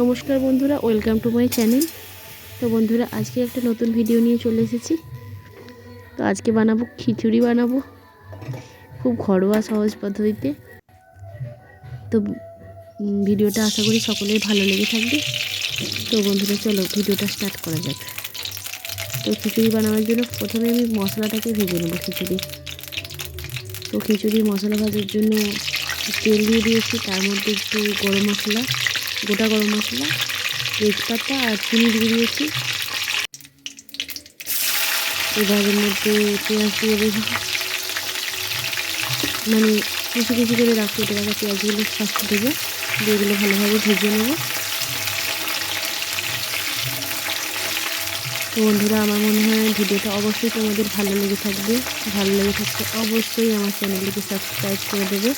নমস্কার বন্ধুরা, welcome to my channel. তো বন্ধুরা, আজকে একটা নতুন ভিডিও নিয়ে চলে এসেছি। তো আজকে বানাবো, খিচুড়ি বানাবো। খুব ঘরোয়া সহজ পদ্ধতিতে। তো ভিডিওটা আশা করি সকলের ভালো লেগে থাকবে। তো বন্ধুরা, চলো ভিডিওটা স্টার্ট করা যাক। তো খিচুড়ি বানানোর জন্য প্রথমে আমি মশলাটাকে ভেজে নেব খিচুড়ি। তো খিচুড়ি মশলা ভাজার জন্য তেল দিয়ে দিয়েছি, তার মধ্যে একটু গরম মশলা। গোটা গরম মশলা, তেজপাতা আর চিনি দিয়ে দিয়েছি। এবার এর মধ্যে পেঁয়াজ দিয়ে দেবো। মানে কিছু কিছু করে রাখতে কেটে রাখা পেঁয়াজগুলো ফার্স্ট দেবো দিয়ে এগুলো ভালোভাবে ভেজে নেব। তো বন্ধুরা, আমার মনে হয় ভিডিওটা অবশ্যই তোমাদের ভালো লেগে থাকবে। ভালো লেগে থাকলে অবশ্যই আমার চ্যানেলটিকে সাবস্ক্রাইব করে দেবে।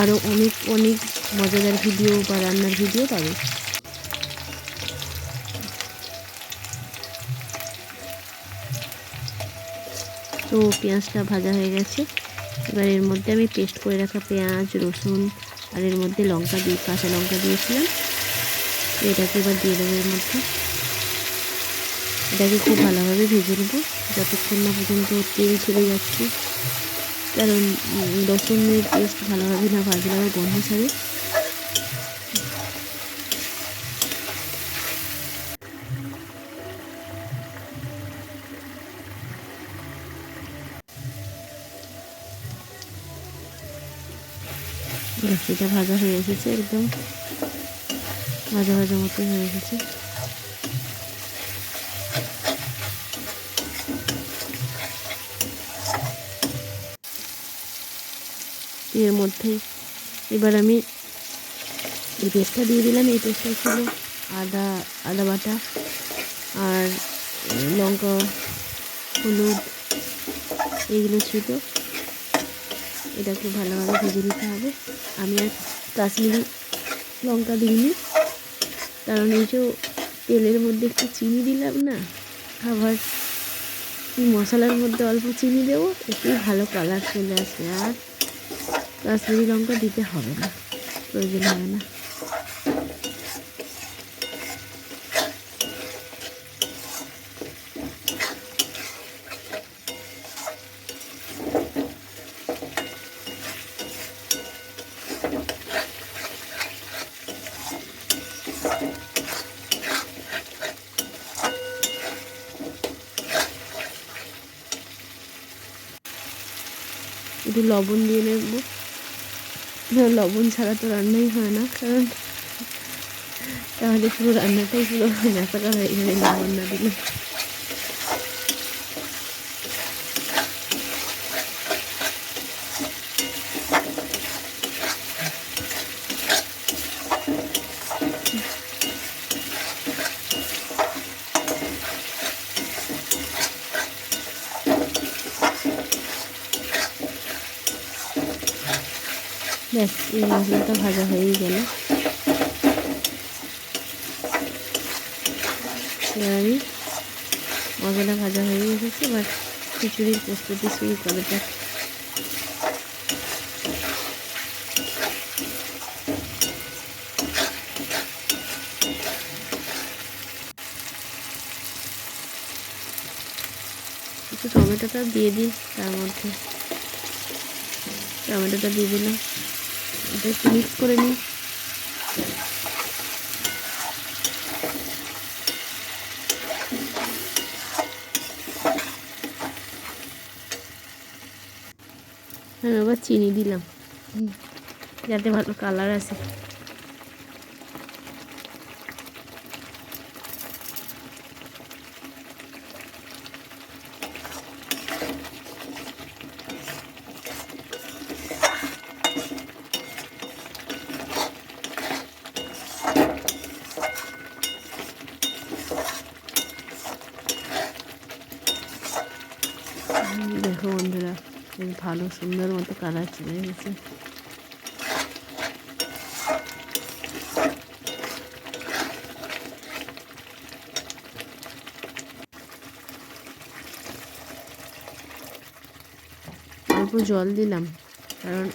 আরও অনেক অনেক মজাদার ভিডিও বা রান্নার ভিডিও পাবে। তো পেঁয়াজটা ভাজা হয়ে গেছে। এবার এর মধ্যে আমি পেস্ট করে রাখা পেঁয়াজ, রসুন আর এর মধ্যে লঙ্কা দিয়ে, কাঁচা লঙ্কা দিয়েছিলাম। এটাকে এবার দিয়ে দেবো এর মধ্যে। এটাকে খুব ভালোভাবে ভেজে নেব। যতক্ষণ না পর্যন্ত তেল ছেড়ে যাচ্ছে কারণ রসুনের পেস্ট ভালোভাবে না ভাজলে আবার গন্ধ ছাড়ে। ভাজা হয়ে এসেছে একদম। ভাজা ভাজা মতো হয়ে এসেছে। এর মধ্যে। এবার আমি এই পেস্টটা দিয়ে দিলাম। এই পেস্টটা ছিল আদা আদা বাটা আর লঙ্কা, হলুদ, এইগুলো ছিল। এটাকে ভালোভাবে ভেজে নিতে হবে। আমি আর কাশ্মীরি লঙ্কা দিইনি, কারণ এই যে তেলের মধ্যে একটু চিনি দিলাম না এই মশলার মধ্যে অল্প চিনি দেবো একটু ভালো কালার চলে আসবে। আর কাশ্মীরি লঙ্কা দিতে হবে না প্রয়োজন হবে না। একটু লবণ দিয়ে নেব। লবণ ছাড়া তো রান্নাই হয় না, কারণ তাহলে পুরো রান্নাটাই পুরো নাচাকা হয়ে যাবে, লবণ না দিলে। ব্যাস, এই মশলাটা ভাজা হয়েই গেল। এবার আমি মশলা ভাজা হয়ে এসেছে, এবার খিচুড়ির প্রস্তুতি শুরু করা যাক। একটু টমেটোটা দিয়ে দিই তার মধ্যে। টমেটোটা দিয়ে দিলাম। এটা একটু মিক্স করে নিই। হ্যাঁ আবার চিনি দিলাম। যাতে ভালো কালার আসে। ভালো সুন্দর মতো কালার চলে গেছে। অল্প জল দিলাম, কারণ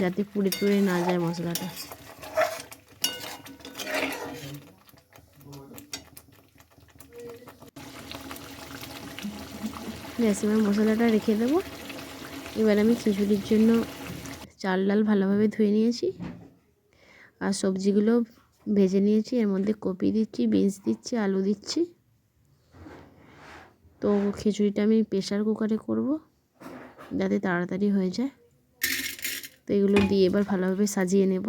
যাতে পুড়ে টুড়ে না যায় মশলাটা। ম্যাক্সিমাম মশলাটা রেখে দেবো। এবার আমি খিচুড়ির জন্য চাল ডাল ভালোভাবে ধুয়ে নিয়েছি। আর সবজিগুলো ভেজে নিয়েছি। এর মধ্যে কপি দিচ্ছি, বিনস দিচ্ছি, আলু দিচ্ছি। তো খিচুড়িটা আমি প্রেশার কুকারে করব যাতে তাড়াতাড়ি হয়ে যায়। তো এগুলো দিয়ে এবার ভালোভাবে সাজিয়ে নেব।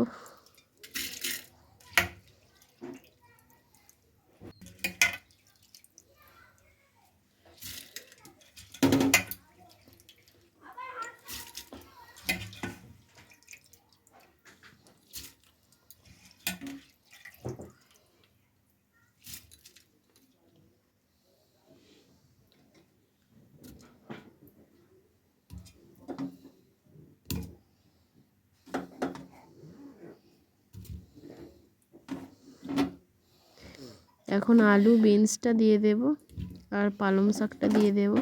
এখন আলু, বিনসটা দিয়ে দেব আর পালং শাকটা দিয়ে দেব।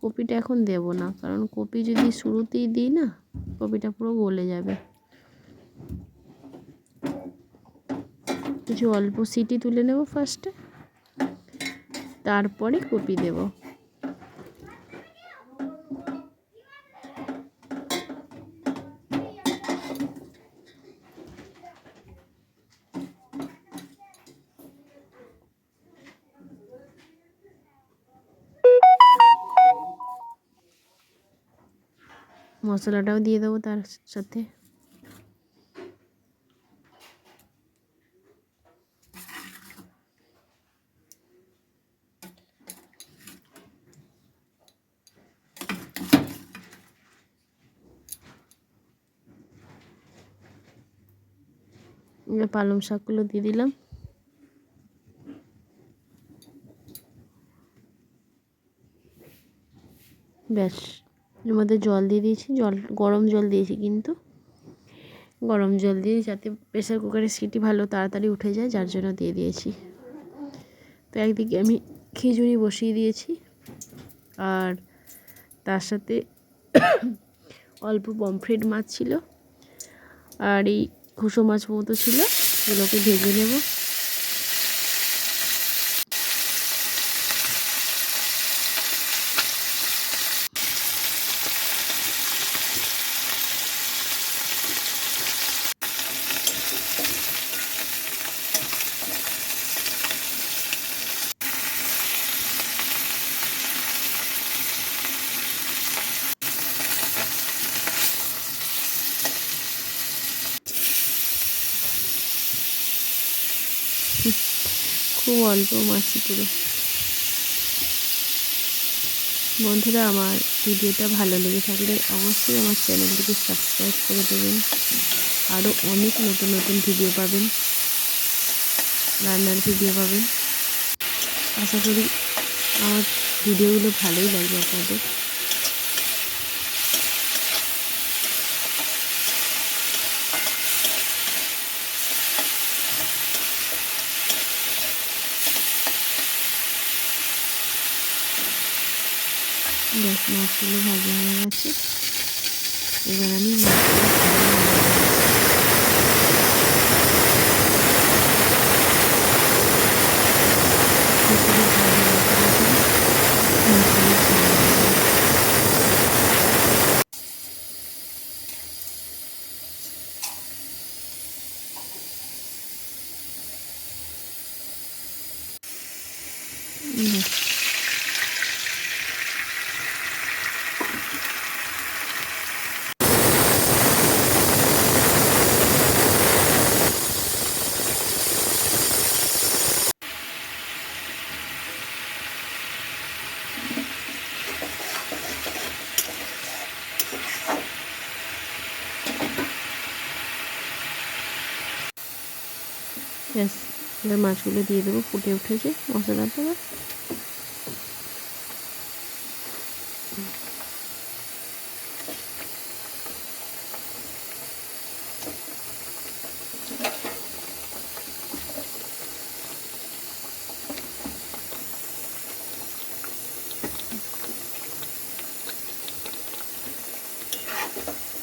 কপিটা এখন দেব না, কারণ কপি যদি শুরুতেই দিই না, কপিটা পুরো গলে যাবে। কিছু অল্প সিটি তুলে নেব ফার্স্টে, তারপরে কপি দেব। মশলাটাও দিয়ে দেবো তার সাথে। পালং শাকগুলো দিয়ে দিলাম। ব্যাস। এর মধ্যে জল দিয়ে দিয়েছি, জল, গরম জল দিয়েছি কিন্তু। গরম জল দিয়ে যাতে প্রেসার কুকারের সিটি ভালো তাড়াতাড়ি উঠে যায়, যার জন্য দিয়ে দিয়েছি। তো একদিকে আমি খিচুড়ি বসিয়ে দিয়েছি আর তার সাথে অল্প পমফ্রেট মাছ ছিল। আর এই খুসো মাছ মতো ছিল, এগুলোকে ভেজে নেব। খুব অল্প মাছই পুরো। বন্ধুরা, আমার ভিডিওটা ভালো লেগে থাকলে অবশ্যই আমার চ্যানেলটিকে সাবস্ক্রাইব করে দেবেন। আরও অনেক নতুন নতুন ভিডিও পাবেন। রান্নার ভিডিও পাবেন। আশা করি আমার ভিডিওগুলো ভালোই লাগবে আপনাদের। ব্যাস মাছগুলো ভাজা হয়ে গেছে এবার আমি মাছগুলো খিচুড়ি ভাজা মাছগুলো ব্যাস এবার মাছগুলো দিয়ে দেবো ফুটে উঠেছে মশলাটা Thank you.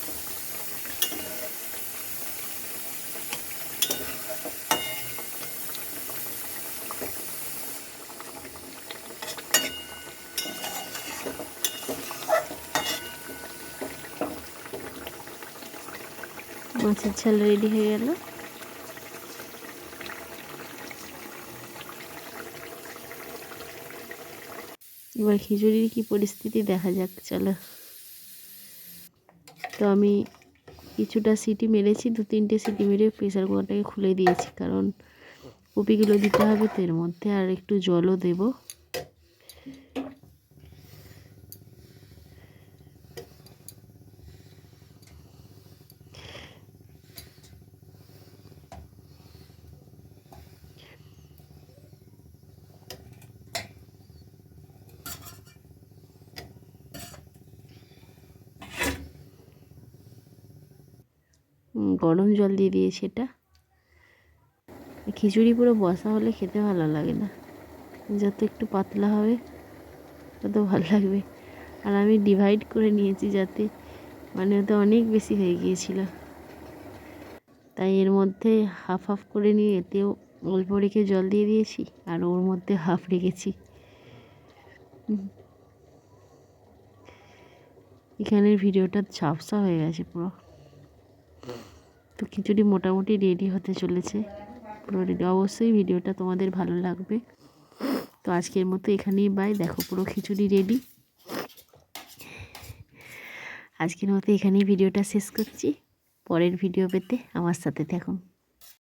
মাছের ঝাল রেডি হয়ে গেল। এবার খিচুড়ির কি পরিস্থিতি দেখা যাক, চলো। তো আমি কিছুটা সিটি মেরেছি, দু তিনটে সিটি মেরে প্রেসার কুকারটাকে খুলে দিয়েছি, কারণ কপিগুলো দিতে হবে তো এর মধ্যে, আর একটু জলও দেব। গরম জল দিয়ে দিয়েছি এটা। খিচুড়ি পুরো বসা হলে খেতে ভালো লাগে না। যত একটু পাতলা হবে, তত ভালো লাগবে। আর আমি ডিভাইড করে নিয়েছি যাতে মানে ওটা অনেক বেশি হয়ে গিয়েছিল। তাই এর মধ্যে হাফ হাফ করে নিয়ে এতেও অল্প রেখে জল দিয়ে দিয়েছি, আর ওর মধ্যে হাফ রেখেছি। এখানের ভিডিওটা ঝাপসা হয়ে গেছে পুরো। তো খিচুড়ি মোটামুটি রেডি হতে চলেছে। পুরো রেডি অবশ্যই ভিডিওটা তোমাদের ভালো লাগবে। তো আজকের মতো এখানেই বাই দেখো পুরো খিচুড়ি রেডি আজকের মতো এখানেই ভিডিওটা শেষ করছি। পরের ভিডিও পেতে আমার সাথে থাকুন।